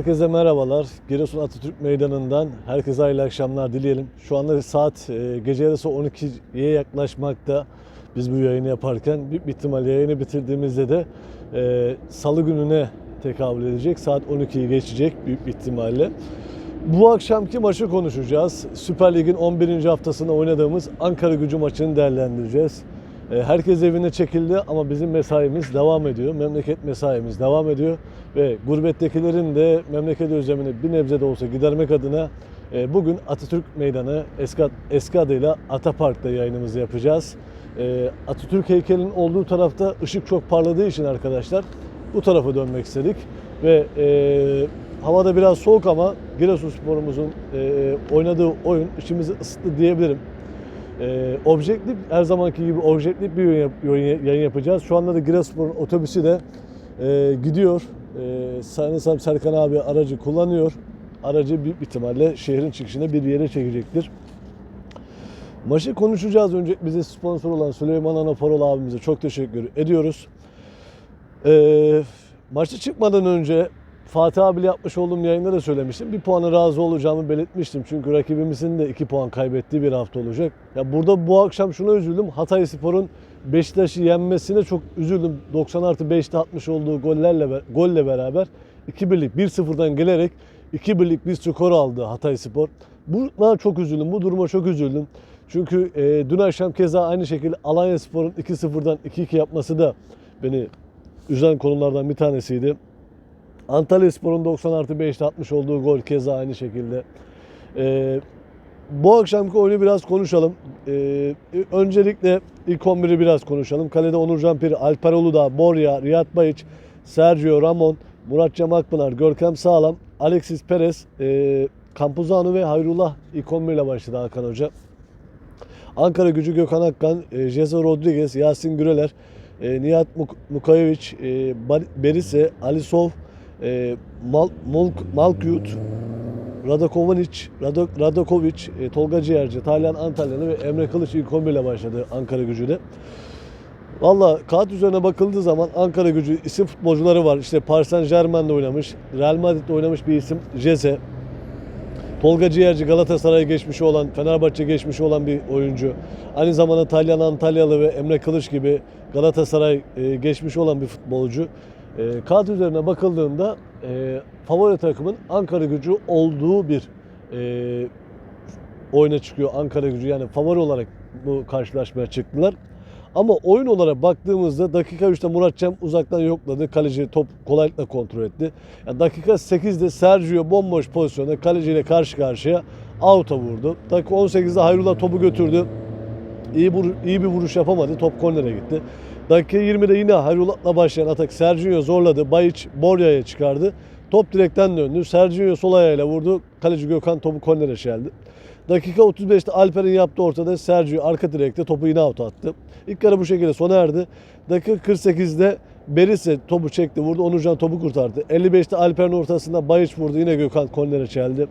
Herkese merhabalar. Giresun Atatürk Meydanı'ndan herkese hayırlı akşamlar dileyelim. Şu anda saat e, gece yarısı 12'ye yaklaşmakta. Biz bu yayını yaparken büyük bir ihtimalle yayını bitirdiğimizde de e, salı gününe tekabül edecek. Saat 12'yi geçecek büyük ihtimalle. Bu akşamki maçı konuşacağız. Süper Lig'in 11. haftasında oynadığımız Ankara gücü maçını değerlendireceğiz. E, Herkes evine çekildi ama bizim mesaimiz devam ediyor. Memleket mesaimiz devam ediyor. Ve gurbettekilerin de memleket özlemini bir nebze de olsa gidermek adına e, bugün Atatürk Meydanı eski, eski adıyla Atapark'ta yayınımızı yapacağız. E, Atatürk heykelinin olduğu tarafta ışık çok parladığı için arkadaşlar bu tarafa dönmek istedik. Ve e, havada biraz soğuk ama Giresunspor'umuzun e, oynadığı oyun işimizi ısıttı diyebilirim. Ee, objektif her zamanki gibi objektif bir yayın, yayın- yayın yapacağız. Şu anda da Giresunspor'un otobüsü de e, gidiyor. E, sanırsam Serkan abi aracı kullanıyor. Aracı büyük ihtimalle şehrin çıkışında bir yere çekecektir. Maçı konuşacağız. Önce bize sponsor olan Süleyman Anaparol abimize çok teşekkür ediyoruz. Ee, maçı çıkmadan önce Fatih abiyle yapmış olduğum yayında da söylemiştim. Bir puana razı olacağımı belirtmiştim. Çünkü rakibimizin de iki puan kaybettiği bir hafta olacak. Ya burada bu akşam şuna üzüldüm. Hatay Spor'un Beşiktaş'ı yenmesine çok üzüldüm. 90 artı 5'te atmış olduğu gollerle golle beraber 2-1'lik 1-0'dan gelerek 2-1'lik bir skor aldı Hatay Spor. Buna çok üzüldüm. Bu duruma çok üzüldüm. Çünkü e, dün akşam keza aynı şekilde Alanya Spor'un 2-0'dan 2-2 yapması da beni üzen konulardan bir tanesiydi. Antalya Spor'un 90 artı 5'te atmış olduğu gol keza aynı şekilde. Ee, bu akşamki oyunu biraz konuşalım. Ee, öncelikle ilk 11'i biraz konuşalım. Kalede Onurcan Piri, Alper Uludağ, Borya, Riyad Bayiç, Sergio Ramon, Murat Cem Akpınar, Görkem Sağlam, Alexis Perez, e, Campuzano ve Hayrullah ilk 11 ile başladı Hakan Hoca. Ankara gücü Gökhan Akkan, e, Jeze Rodriguez, Yasin Güreler, e, Nihat Muk- Mukayeviç, e, Berise, Alisov, e, Mal, Molk, Malkyut, Radakovanic, Rado, Radakovic, e, Tolga Ciğerci, Taylan Antalyalı ve Emre Kılıç ilk 11 ile başladı Ankara gücüde. Valla kağıt üzerine bakıldığı zaman Ankara gücü isim futbolcuları var. İşte Paris Saint Germain'de oynamış, Real Madrid'de oynamış bir isim Jeze. Tolga Ciğerci Galatasaray'a geçmişi olan, Fenerbahçe geçmişi olan bir oyuncu. Aynı zamanda Talyan Antalyalı ve Emre Kılıç gibi Galatasaray e, geçmişi olan bir futbolcu. E, kağıt üzerine bakıldığında e, favori takımın Ankara gücü olduğu bir e, oyuna çıkıyor Ankara gücü. Yani favori olarak bu karşılaşmaya çıktılar. Ama oyun olarak baktığımızda dakika 3'te Murat Cem uzaktan yokladı. Kaleci top kolaylıkla kontrol etti. Yani dakika 8'de Sergio bomboş pozisyonda kaleciyle karşı karşıya out'a vurdu. Dakika 18'de Hayrullah topu götürdü. İyi, iyi bir vuruş yapamadı. Top kornere gitti. Dakika 20'de yine Hayrullah'la başlayan atak Sergio zorladı. Bayiç Borya'ya çıkardı. Top direkten döndü. Sergio sol ayağıyla vurdu. Kaleci Gökhan topu kornere çeldi. Dakika 35'te Alper'in yaptığı ortada Sergio arka direkte topu yine out attı. İlk yarı bu şekilde sona erdi. Dakika 48'de Berise topu çekti vurdu. Onurcan topu kurtardı. 55'te Alper'in ortasında Bayiç vurdu. Yine Gökhan kornere çeldi.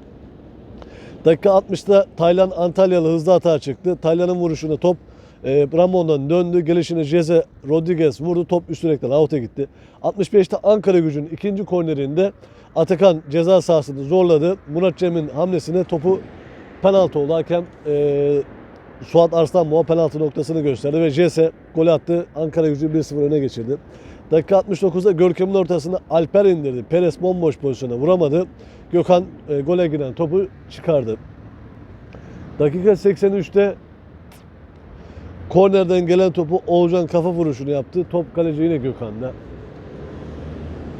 Dakika 60'da Taylan Antalyalı hızlı atağa çıktı. Taylan'ın vuruşunda top e, Ramon'dan döndü. Gelişine Jeze Rodriguez vurdu. Top üst direkten out'a gitti. 65'te Ankara gücünün ikinci kornerinde Atakan ceza sahasını zorladı. Murat Cem'in hamlesine topu penaltı oldu. Hakem e, Suat Arslanboğa penaltı noktasını gösterdi ve Jesse gol attı. Ankara gücü 1-0 öne geçirdi. Dakika 69'da Görkem'in ortasında Alper indirdi. Perez bomboş pozisyona vuramadı. Gökhan e, gole giren topu çıkardı. Dakika 83'te kornerden gelen topu Oğulcan kafa vuruşunu yaptı. Top kaleci yine Gökhan'da.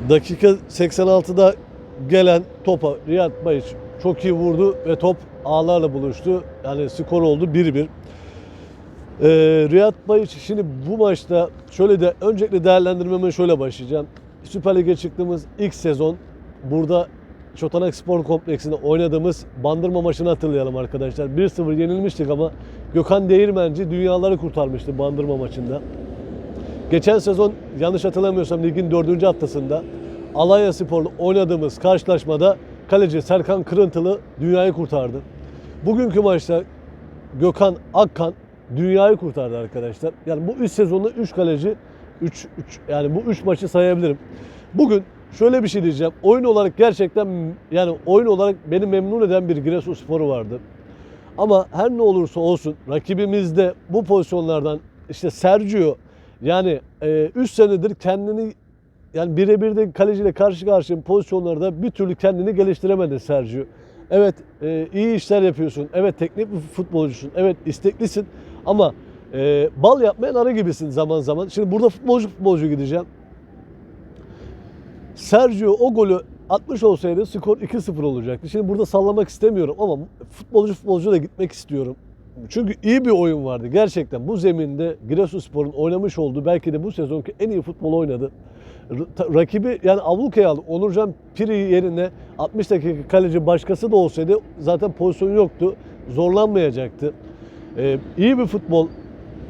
Dakika 86'da gelen topa Riyad Bayiç çok iyi vurdu ve top ağlarla buluştu. Yani skor oldu 1-1. Ee, Riyad Bayiç şimdi bu maçta şöyle de öncelikle değerlendirmeme şöyle başlayacağım. Süper Lig'e çıktığımız ilk sezon burada Çotanak Spor Kompleksi'nde oynadığımız Bandırma maçını hatırlayalım arkadaşlar. 1-0 yenilmiştik ama Gökhan Değirmenci dünyaları kurtarmıştı Bandırma maçında. Geçen sezon yanlış hatırlamıyorsam ligin dördüncü haftasında Alanya Spor'la oynadığımız karşılaşmada kaleci Serkan Kırıntılı dünyayı kurtardı. Bugünkü maçta Gökhan Akkan dünyayı kurtardı arkadaşlar. Yani bu 3 sezonda 3 kaleci 3 3 yani bu 3 maçı sayabilirim. Bugün şöyle bir şey diyeceğim. Oyun olarak gerçekten yani oyun olarak beni memnun eden bir Giresunspor'u vardı. Ama her ne olursa olsun rakibimizde bu pozisyonlardan işte Sergio yani 3 senedir kendini yani birebir de kaleciyle karşı karşıya pozisyonlarda bir türlü kendini geliştiremedi Sergio. Evet e, iyi işler yapıyorsun. Evet teknik bir futbolcusun. Evet isteklisin. Ama e, bal yapmayan arı gibisin zaman zaman. Şimdi burada futbolcu futbolcu gideceğim. Sergio o golü atmış olsaydı skor 2-0 olacaktı. Şimdi burada sallamak istemiyorum ama futbolcu futbolcu da gitmek istiyorum. Çünkü iyi bir oyun vardı. Gerçekten bu zeminde Giresunspor'un oynamış olduğu belki de bu sezonki en iyi futbol oynadı. Rakibi yani Avluka'ya aldı. Onurcan Piri yerine 60 dakika kaleci başkası da olsaydı zaten pozisyon yoktu. Zorlanmayacaktı. Ee, iyi bir futbol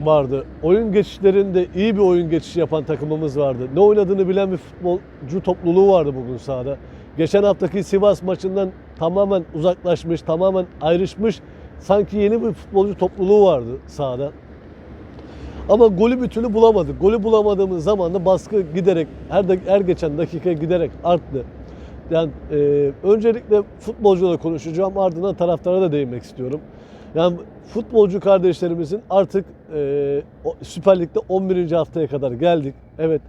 vardı. Oyun geçişlerinde iyi bir oyun geçişi yapan takımımız vardı. Ne oynadığını bilen bir futbolcu topluluğu vardı bugün sahada. Geçen haftaki Sivas maçından tamamen uzaklaşmış, tamamen ayrışmış sanki yeni bir futbolcu topluluğu vardı sahada. Ama golü bir türlü bulamadık. Golü bulamadığımız zaman da baskı giderek, her, her geçen dakika giderek arttı. Yani e, öncelikle futbolcuyla konuşacağım ardından taraftara da değinmek istiyorum. Yani futbolcu kardeşlerimizin artık e, Süper Lig'de 11. haftaya kadar geldik. Evet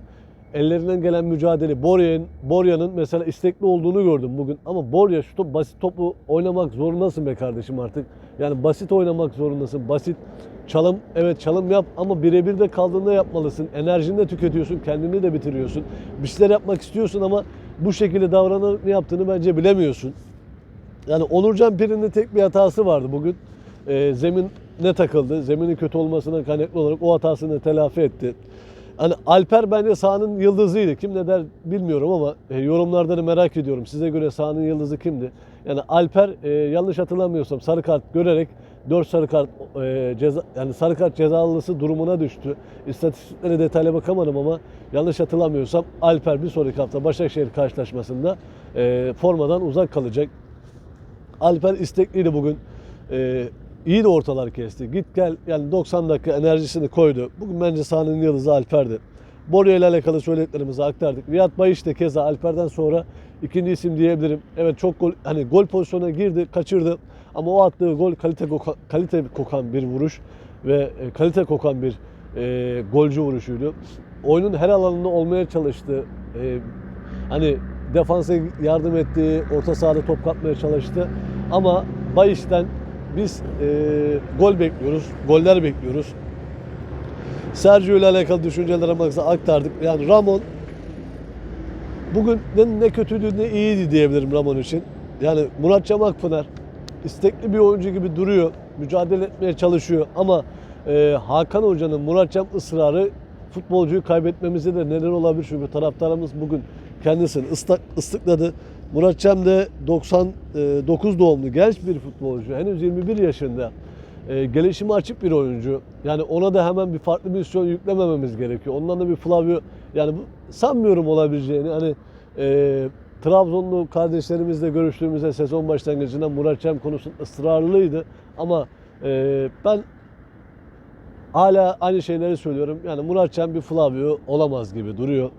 ellerinden gelen mücadele Borya'nın Borya'nın mesela istekli olduğunu gördüm bugün ama Borya şu top, basit topu oynamak zorundasın be kardeşim artık. Yani basit oynamak zorundasın. Basit çalım evet çalım yap ama birebir de kaldığında yapmalısın. Enerjini de tüketiyorsun, kendini de bitiriyorsun. Bir şeyler yapmak istiyorsun ama bu şekilde davranıp ne yaptığını bence bilemiyorsun. Yani Onurcan Piri'nin tek bir hatası vardı bugün. Ee, zemin ne takıldı? Zeminin kötü olmasına kaynaklı olarak o hatasını telafi etti. Hani Alper bence sahanın yıldızıydı. Kim ne der bilmiyorum ama e, yorumlarda da merak ediyorum. Size göre sahanın yıldızı kimdi? Yani Alper e, yanlış hatırlamıyorsam sarı kart görerek 4 sarı kart e, ceza yani sarı kart cezalısı durumuna düştü. İstatistiklere detaylı bakamadım ama yanlış hatırlamıyorsam Alper bir sonraki hafta Başakşehir karşılaşmasında e, formadan uzak kalacak. Alper istekliydi bugün. Ee, iyi de ortalar kesti. Git gel yani 90 dakika enerjisini koydu. Bugün bence sahanın yıldızı Alper'di. Borja ile alakalı söylediklerimizi aktardık. Riyad Bayiş de keza Alper'den sonra ikinci isim diyebilirim. Evet çok gol hani gol pozisyonuna girdi, kaçırdı. Ama o attığı gol kalite kokan, kalite kokan bir vuruş ve e, kalite kokan bir e, golcü vuruşuydu. Oyunun her alanında olmaya çalıştı. E, hani defansa yardım etti, orta sahada top kapmaya çalıştı. Ama Bayiş'ten biz e, gol bekliyoruz, goller bekliyoruz. Sergio ile alakalı düşüncelerimizi aktardık. Yani Ramon bugün ne, ne kötüydü ne iyiydi diyebilirim Ramon için. Yani Murat Cem Akpınar istekli bir oyuncu gibi duruyor. Mücadele etmeye çalışıyor ama e, Hakan Hoca'nın Murat Cem ısrarı futbolcuyu kaybetmemize de neden olabilir. Çünkü taraftarımız bugün kendisini ıslak, ıslıkladı. Murat Cem de 99 doğumlu genç bir futbolcu. Henüz 21 yaşında. E, gelişimi açık bir oyuncu. Yani ona da hemen bir farklı misyon yüklemememiz gerekiyor. Ondan da bir Flavio yani sanmıyorum olabileceğini. Hani e, Trabzonlu kardeşlerimizle görüştüğümüzde sezon başlangıcında Murat Cem konusunda ısrarlıydı. Ama e, ben hala aynı şeyleri söylüyorum. Yani Murat Cem bir Flavio olamaz gibi duruyor.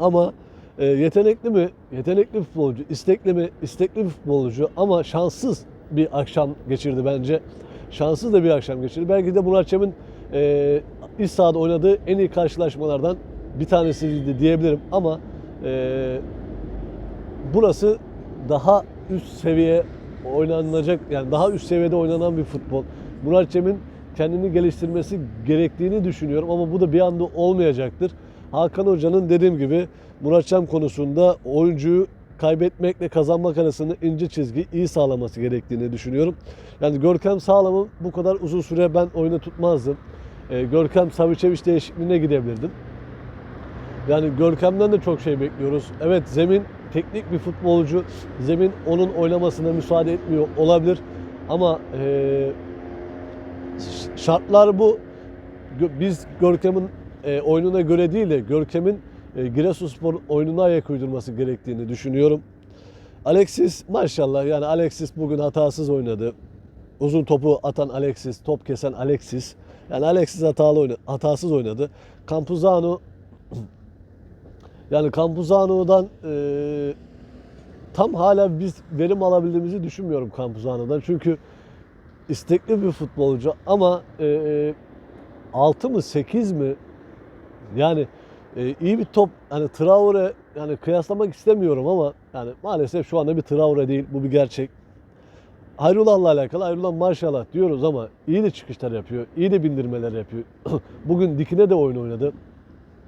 Ama e, yetenekli mi? Yetenekli futbolcu. İstekli mi? İstekli bir futbolcu. Ama şanssız bir akşam geçirdi bence. Şanssız da bir akşam geçirdi. Belki de Murat Cem'in e, iç sahada oynadığı en iyi karşılaşmalardan bir tanesiydi diyebilirim. Ama e, burası daha üst seviye oynanacak yani daha üst seviyede oynanan bir futbol. Murat Cem'in kendini geliştirmesi gerektiğini düşünüyorum ama bu da bir anda olmayacaktır. Hakan Hoca'nın dediğim gibi Murat Cem konusunda oyuncuyu kaybetmekle kazanmak arasında ince çizgi iyi sağlaması gerektiğini düşünüyorum. Yani Görkem Sağlam'ın bu kadar uzun süre ben oyunu tutmazdım. Ee, Görkem Savicevic değişikliğine gidebilirdim. Yani Görkem'den de çok şey bekliyoruz. Evet zemin teknik bir futbolcu. Zemin onun oynamasına müsaade etmiyor olabilir. Ama e, şartlar bu. Biz Görkem'in e, oyununa göre değil de Görkem'in e, Giresunspor oyununa ayak uydurması gerektiğini düşünüyorum. Alexis maşallah yani Alexis bugün hatasız oynadı. Uzun topu atan Alexis, top kesen Alexis. Yani Alexis hatalı oynadı, hatasız oynadı. Campuzano Yani Campuzano'dan e, tam hala biz verim alabildiğimizi düşünmüyorum Campuzano'dan. Çünkü istekli bir futbolcu ama e, 6 mı 8 mi yani e, iyi bir top hani Traore yani kıyaslamak istemiyorum ama yani maalesef şu anda bir Traore değil bu bir gerçek. Hayrullah'la alakalı Hayrullah maşallah diyoruz ama iyi de çıkışlar yapıyor. iyi de bindirmeler yapıyor. Bugün dikine de oyun oynadı.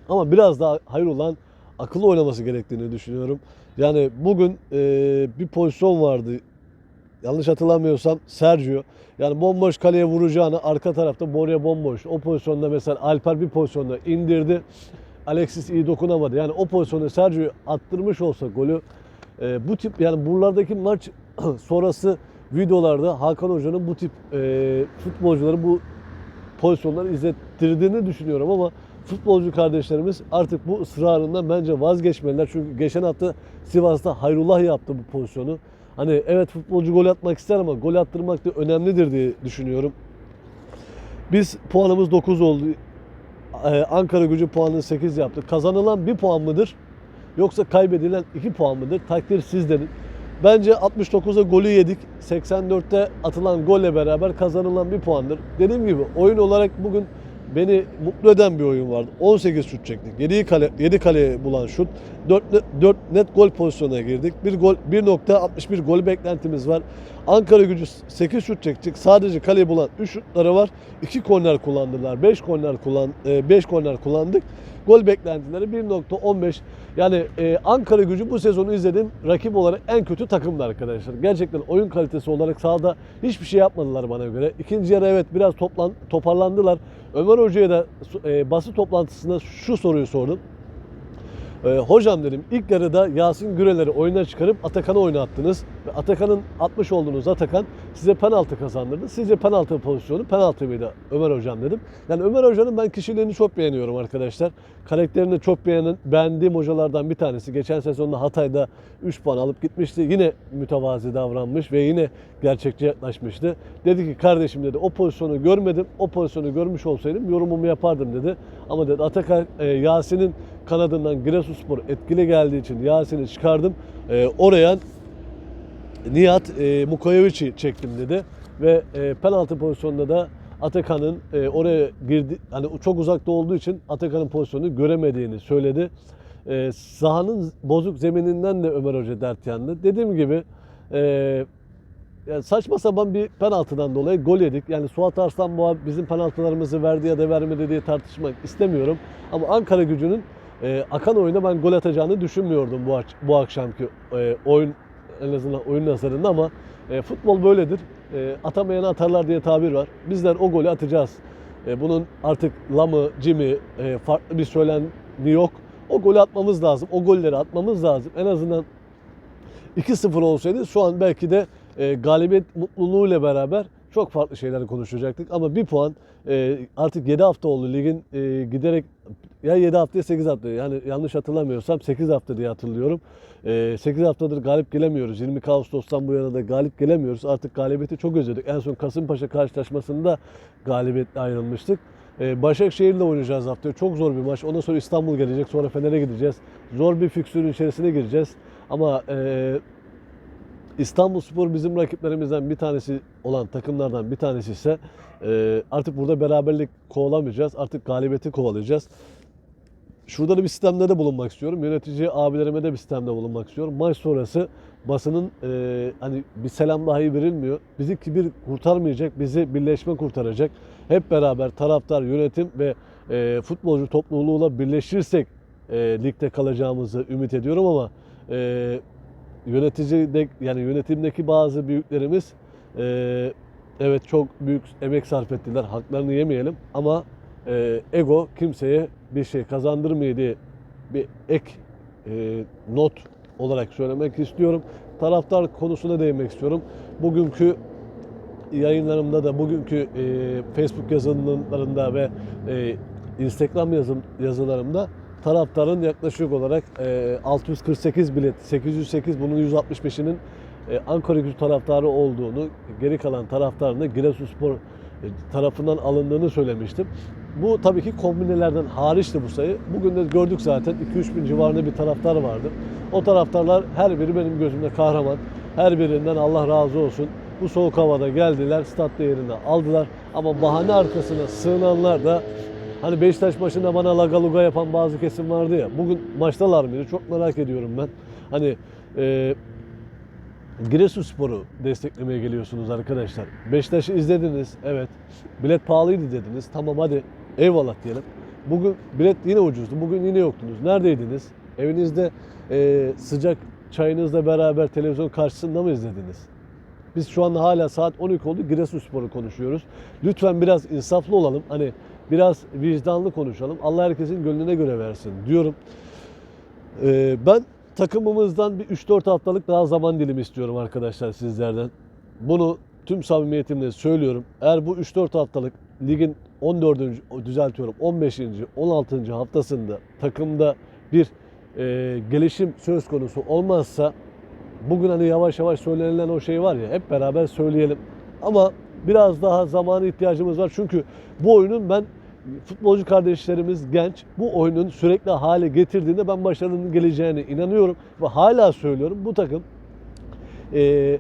Ama biraz daha Hayrullah'ın akıllı oynaması gerektiğini düşünüyorum. Yani bugün e, bir pozisyon vardı. Yanlış hatırlamıyorsam Sergio. Yani bomboş kaleye vuracağını arka tarafta Moria bomboş. O pozisyonda mesela Alper bir pozisyonda indirdi. Alexis iyi dokunamadı. Yani o pozisyonda Sergio attırmış olsa golü e, bu tip yani buralardaki maç sonrası videolarda Hakan Hoca'nın bu tip e, futbolcuları bu pozisyonları izlettirdiğini düşünüyorum ama futbolcu kardeşlerimiz artık bu ısrarından bence vazgeçmeliler. Çünkü geçen hafta Sivas'ta Hayrullah yaptı bu pozisyonu. Hani evet futbolcu gol atmak ister ama gol attırmak da önemlidir diye düşünüyorum. Biz puanımız 9 oldu. Ee, Ankara gücü puanını 8 yaptı. Kazanılan bir puan mıdır? Yoksa kaybedilen 2 puan mıdır? Takdir sizlerin. Bence 69'a golü yedik. 84'te atılan golle beraber kazanılan bir puandır. Dediğim gibi oyun olarak bugün beni mutlu eden bir oyun vardı. 18 şut çektik. 7 kale 7 kale bulan şut. 4 4 net gol pozisyonuna girdik. Bir gol 1.61 gol beklentimiz var. Ankara Gücü 8 şut çektik. Sadece kaleyi bulan 3 şutları var. 2 korner kullandılar. 5 korner kullan 5 korner kullandık. Gol beklentileri 1.15. Yani e, Ankara Gücü bu sezonu izlediğim rakip olarak en kötü takımdı arkadaşlar. Gerçekten oyun kalitesi olarak sahada hiçbir şey yapmadılar bana göre. İkinci yarı evet biraz toplan, toparlandılar. Ömer Hoca'ya da e, basın toplantısında şu soruyu sordum. E, hocam dedim ilk yarıda Yasin Güreler'i oyuna çıkarıp Atakan'ı oynattınız. Ve Atakan'ın atmış olduğunuz Atakan size penaltı kazandırdı. Sizce penaltı pozisyonu penaltı mıydı Ömer Hocam dedim. Yani Ömer Hoca'nın ben kişiliğini çok beğeniyorum arkadaşlar. Karakterini çok beğenen, beğendiğim hocalardan bir tanesi. Geçen sezonda Hatay'da 3 puan alıp gitmişti. Yine mütevazi davranmış ve yine gerçekçi yaklaşmıştı. Dedi ki kardeşim dedi o pozisyonu görmedim. O pozisyonu görmüş olsaydım yorumumu yapardım dedi. Ama dedi Atakan e, Yasin'in kanadından Giresunspor etkili geldiği için Yasin'i çıkardım. E, oraya Nihat e, Mukoyevic'i çektim dedi ve e, penaltı pozisyonunda da Atakan'ın e, oraya girdi hani çok uzakta olduğu için Atakan'ın pozisyonunu göremediğini söyledi. E, sahanın bozuk zemininden de Ömer Hoca dert yandı. Dediğim gibi e, yani saçma sapan bir penaltıdan dolayı gol yedik. Yani Suat Arslanboğa bizim penaltılarımızı verdi ya da vermedi diye tartışmak istemiyorum. Ama Ankara gücünün e, akan oyuna ben gol atacağını düşünmüyordum bu, bu akşamki e, oyun en azından oyun nazarında ama e, futbol böyledir. E, atamayanı atarlar diye tabir var. Bizler o golü atacağız. E, bunun artık lamı, cimi, e, farklı bir söylemi yok. O golü atmamız lazım. O golleri atmamız lazım. En azından 2-0 olsaydı şu an belki de e, galibiyet mutluluğuyla beraber çok farklı şeyler konuşacaktık. Ama bir puan e, artık 7 hafta oldu ligin e, giderek ya 7 hafta ya 8 hafta yani yanlış hatırlamıyorsam 8 hafta diye hatırlıyorum. E, 8 haftadır galip gelemiyoruz. 20 Ağustos'tan bu yana da galip gelemiyoruz. Artık galibiyeti çok özledik. En son Kasımpaşa karşılaşmasında galibiyetle ayrılmıştık. E, Başakşehir'le oynayacağız haftaya. Çok zor bir maç. Ondan sonra İstanbul gelecek. Sonra Fener'e gideceğiz. Zor bir fikstürün içerisine gireceğiz. Ama e, İstanbul Spor bizim rakiplerimizden bir tanesi olan takımlardan bir tanesi ise e, artık burada beraberlik kovalamayacağız. Artık galibiyeti kovalayacağız. Şurada da bir sistemde de bulunmak istiyorum. Yönetici abilerime de bir sistemde bulunmak istiyorum. Maç sonrası basının e, hani bir selam dahi verilmiyor. Bizi kibir kurtarmayacak, bizi birleşme kurtaracak. Hep beraber taraftar, yönetim ve e, futbolcu topluluğuyla birleşirsek e, ligde kalacağımızı ümit ediyorum ama e, yönetici de, yani yönetimdeki bazı büyüklerimiz e, evet çok büyük emek sarf ettiler. Haklarını yemeyelim ama e, ego kimseye bir şey kazandırmıyor diye bir ek e, not olarak söylemek istiyorum. Taraftar konusuna değinmek istiyorum. Bugünkü yayınlarımda da bugünkü e, Facebook yazılarında ve e, Instagram yazım, yazılarımda taraftarın yaklaşık olarak e, 648 bilet, 808 bunun 165'inin e, Ankara gücü taraftarı olduğunu, geri kalan taraftarın da Giresunspor e, tarafından alındığını söylemiştim. Bu tabii ki kombinelerden hariçti bu sayı. Bugün de gördük zaten 2-3 bin civarında bir taraftar vardı. O taraftarlar her biri benim gözümde kahraman. Her birinden Allah razı olsun. Bu soğuk havada geldiler, stat yerini aldılar. Ama bahane arkasına sığınanlar da hani Beşiktaş maçında bana lagaluga yapan bazı kesim vardı ya. Bugün maçtalar mıydı? Çok merak ediyorum ben. Hani e, Giresunspor'u desteklemeye geliyorsunuz arkadaşlar. Beşiktaş'ı izlediniz. Evet. Bilet pahalıydı dediniz. Tamam hadi eyvallah diyelim. Bugün bilet yine ucuzdu. Bugün yine yoktunuz. Neredeydiniz? Evinizde e, sıcak çayınızla beraber televizyon karşısında mı izlediniz? Biz şu anda hala saat 12 oldu Giresunspor'u konuşuyoruz. Lütfen biraz insaflı olalım. Hani biraz vicdanlı konuşalım. Allah herkesin gönlüne göre versin diyorum. Ee, ben takımımızdan bir 3-4 haftalık daha zaman dilimi istiyorum arkadaşlar sizlerden. Bunu tüm samimiyetimle söylüyorum. Eğer bu 3-4 haftalık ligin 14. düzeltiyorum 15. 16. haftasında takımda bir e, gelişim söz konusu olmazsa bugün hani yavaş yavaş söylenilen o şey var ya hep beraber söyleyelim. Ama biraz daha zamana ihtiyacımız var. Çünkü bu oyunun ben futbolcu kardeşlerimiz genç. Bu oyunun sürekli hale getirdiğinde ben başarının geleceğine inanıyorum. Ve hala söylüyorum bu takım e,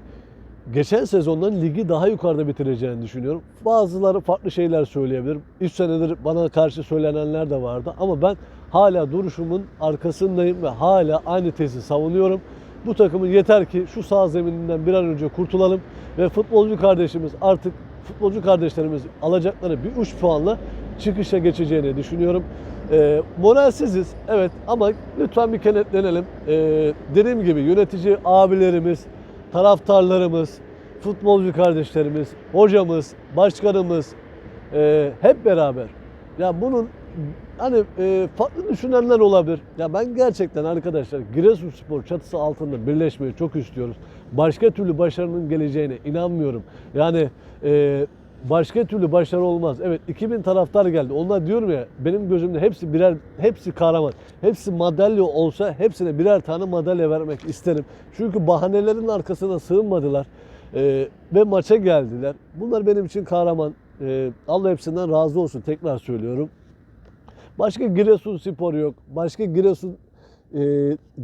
geçen sezondan ligi daha yukarıda bitireceğini düşünüyorum. Bazıları farklı şeyler söyleyebilir. 3 senedir bana karşı söylenenler de vardı. Ama ben hala duruşumun arkasındayım ve hala aynı tezi savunuyorum. Bu takımın yeter ki şu sağ zemininden bir an önce kurtulalım ve futbolcu kardeşimiz artık futbolcu kardeşlerimiz alacakları bir uç puanla çıkışa geçeceğini düşünüyorum. E, moralsiziz evet ama lütfen bir kenetlenelim. E, dediğim gibi yönetici abilerimiz, taraftarlarımız, futbolcu kardeşlerimiz, hocamız, başkanımız e, hep beraber. Ya bunun hani e, farklı düşünenler olabilir. Ya ben gerçekten arkadaşlar Giresunspor çatısı altında birleşmeyi çok istiyoruz. Başka türlü başarının geleceğine inanmıyorum. Yani e, başka türlü başarı olmaz. Evet 2000 taraftar geldi. Onlar diyorum ya benim gözümde hepsi birer hepsi kahraman. Hepsi madalya olsa hepsine birer tane madalya vermek isterim. Çünkü bahanelerin arkasına sığınmadılar. E, ve maça geldiler. Bunlar benim için kahraman. E, Allah hepsinden razı olsun tekrar söylüyorum. Başka Giresun Spor yok. Başka Giresun e,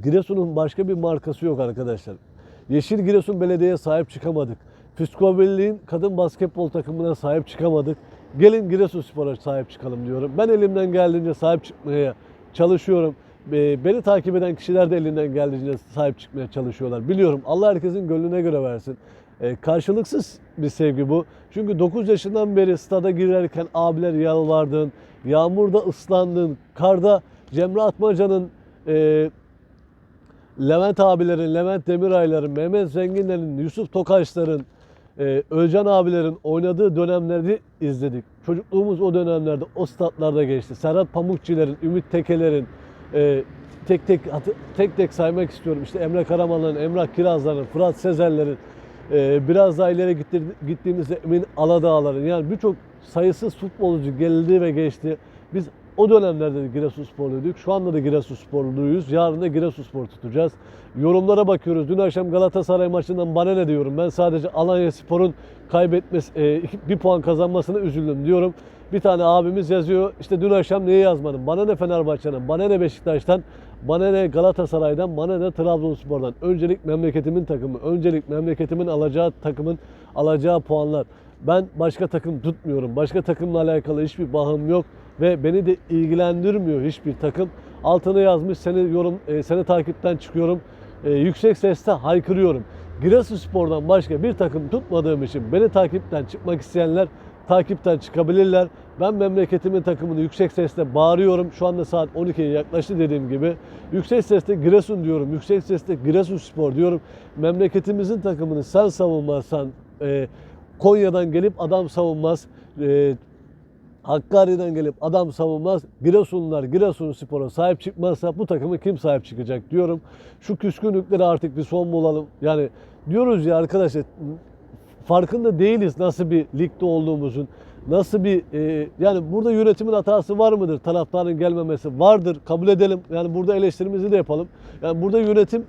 Giresun'un başka bir markası yok arkadaşlar. Yeşil Giresun Belediye'ye sahip çıkamadık. Psikobelliğin kadın basketbol takımına sahip çıkamadık. Gelin Giresun Spor'a sahip çıkalım diyorum. Ben elimden geldiğince sahip çıkmaya çalışıyorum. E, beni takip eden kişiler de elinden geldiğince sahip çıkmaya çalışıyorlar. Biliyorum Allah herkesin gönlüne göre versin. E, karşılıksız bir sevgi bu. Çünkü 9 yaşından beri stada girerken abiler yalvardın, yağmurda ıslandın, karda Cemre Atmaca'nın, e, Levent abilerin, Levent Demiray'ların, Mehmet Zenginler'in, Yusuf Tokaşlar'ın, e, Özcan abilerin oynadığı dönemleri izledik. Çocukluğumuz o dönemlerde, o statlarda geçti. Serhat Pamukçilerin, Ümit Tekeler'in, e, tek tek tek tek saymak istiyorum. İşte Emre Karamanların, Emrah Kirazlar'ın, Fırat Sezer'lerin, e, biraz daha ileri gitti- gittiğimizde Emin Aladağlar'ın yani birçok sayısız futbolcu geldi ve geçti. Biz o dönemlerde de Giresunsporluyduk. Şu anda da Giresunsporluyuz. Yarın da Giresunspor tutacağız. Yorumlara bakıyoruz. Dün akşam Galatasaray maçından bana ne diyorum. Ben sadece Alanya Spor'un kaybetmesi, e, bir puan kazanmasına üzüldüm diyorum. Bir tane abimiz yazıyor. İşte dün akşam niye yazmadın? Bana ne Fenerbahçe'den, bana ne Beşiktaş'tan, bana ne Galatasaray'dan, bana ne Trabzonspor'dan. Öncelik memleketimin takımı, öncelik memleketimin alacağı takımın alacağı puanlar. Ben başka takım tutmuyorum. Başka takımla alakalı hiçbir bahım yok ve beni de ilgilendirmiyor hiçbir takım. Altına yazmış seni yorum e, seni takipten çıkıyorum. E, yüksek sesle haykırıyorum. Giresunspor'dan başka bir takım tutmadığım için beni takipten çıkmak isteyenler takipten çıkabilirler. Ben memleketimin takımını yüksek sesle bağırıyorum. Şu anda saat 12'ye yaklaştı dediğim gibi. Yüksek sesle Giresun diyorum. Yüksek sesle Giresunspor diyorum. Memleketimizin takımını sen savunmazsan e, Konya'dan gelip adam savunmaz. E, Hakkari'den gelip adam savunmaz. Giresunlular Giresunspor'a sahip çıkmazsa bu takımı kim sahip çıkacak diyorum. Şu küskünlüklere artık bir son bulalım. Yani diyoruz ya arkadaşlar farkında değiliz nasıl bir ligde olduğumuzun. Nasıl bir e, yani burada yönetimin hatası var mıdır? Taraftarın gelmemesi vardır. Kabul edelim. Yani burada eleştirimizi de yapalım. Yani burada yönetim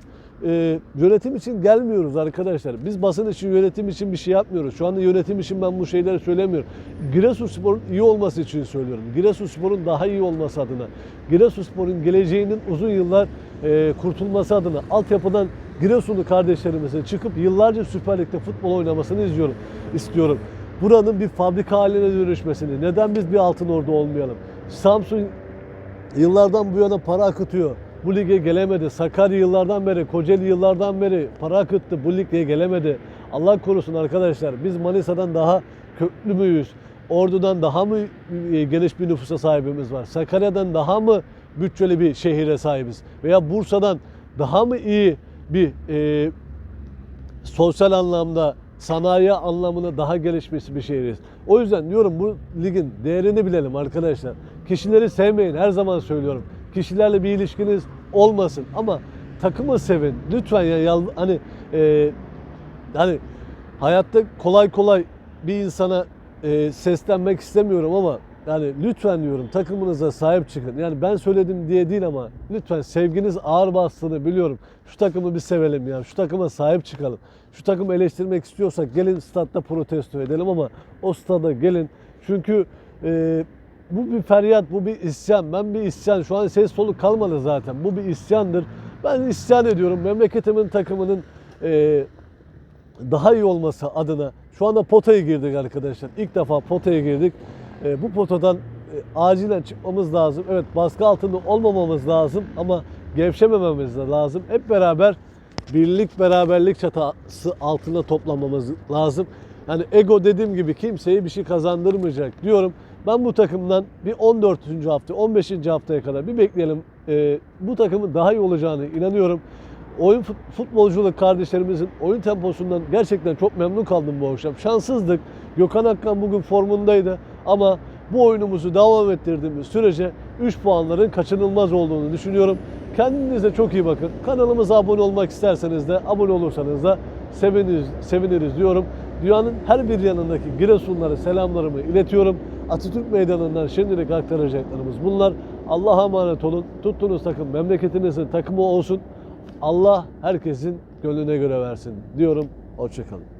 e, yönetim için gelmiyoruz arkadaşlar. Biz basın için, yönetim için bir şey yapmıyoruz. Şu anda yönetim için ben bu şeyleri söylemiyorum. Giresunspor'un iyi olması için söylüyorum. Giresunspor'un daha iyi olması adına. Giresunspor'un geleceğinin uzun yıllar e, kurtulması adına altyapıdan Giresunlu kardeşlerimizin çıkıp yıllarca Süper Lig'de futbol oynamasını izliyorum, istiyorum. Buranın bir fabrika haline dönüşmesini. Neden biz bir altın ordu olmayalım? Samsun yıllardan bu yana para akıtıyor. Bu lige gelemedi. Sakarya yıllardan beri, Kocaeli yıllardan beri para akıttı. Bu lige gelemedi. Allah korusun arkadaşlar. Biz Manisa'dan daha köklü müyüz? Ordu'dan daha mı e, geniş bir nüfusa sahibimiz var? Sakarya'dan daha mı bütçeli bir şehire sahibiz? Veya Bursa'dan daha mı iyi bir e, sosyal anlamda, sanayi anlamında daha gelişmiş bir şehiriz. O yüzden diyorum bu ligin değerini bilelim arkadaşlar. Kişileri sevmeyin her zaman söylüyorum. Kişilerle bir ilişkiniz olmasın ama takımı sevin. Lütfen ya yal- hani e, hani hayatta kolay kolay bir insana e, seslenmek istemiyorum ama yani lütfen diyorum takımınıza sahip çıkın. Yani ben söyledim diye değil ama lütfen sevginiz ağır bastığını biliyorum. Şu takımı bir sevelim ya. Şu takıma sahip çıkalım. Şu takımı eleştirmek istiyorsak gelin statta protesto edelim ama o stada gelin. Çünkü e, bu bir feryat, bu bir isyan. Ben bir isyan. Şu an ses soluk kalmadı zaten. Bu bir isyandır. Ben isyan ediyorum. Memleketimin takımının e, daha iyi olması adına şu anda potaya girdik arkadaşlar. İlk defa potaya girdik. E, bu potadan e, acilen çıkmamız lazım. Evet baskı altında olmamamız lazım ama gevşemememiz de lazım. Hep beraber birlik beraberlik çatısı altında toplanmamız lazım. Yani ego dediğim gibi kimseye bir şey kazandırmayacak diyorum. Ben bu takımdan bir 14. hafta, 15. haftaya kadar bir bekleyelim. E, bu takımın daha iyi olacağını inanıyorum oyun fut- futbolculuk kardeşlerimizin oyun temposundan gerçekten çok memnun kaldım bu akşam. Şanssızdık. Gökhan Akkan bugün formundaydı ama bu oyunumuzu devam ettirdiğimiz sürece 3 puanların kaçınılmaz olduğunu düşünüyorum. Kendinize çok iyi bakın. Kanalımıza abone olmak isterseniz de abone olursanız da seviniriz, seviniriz diyorum. Dünyanın her bir yanındaki Giresunlara selamlarımı iletiyorum. Atatürk Meydanı'ndan şimdilik aktaracaklarımız bunlar. Allah'a emanet olun. Tuttuğunuz takım memleketinizin takımı olsun. Allah herkesin gönlüne göre versin diyorum. Hoşçakalın.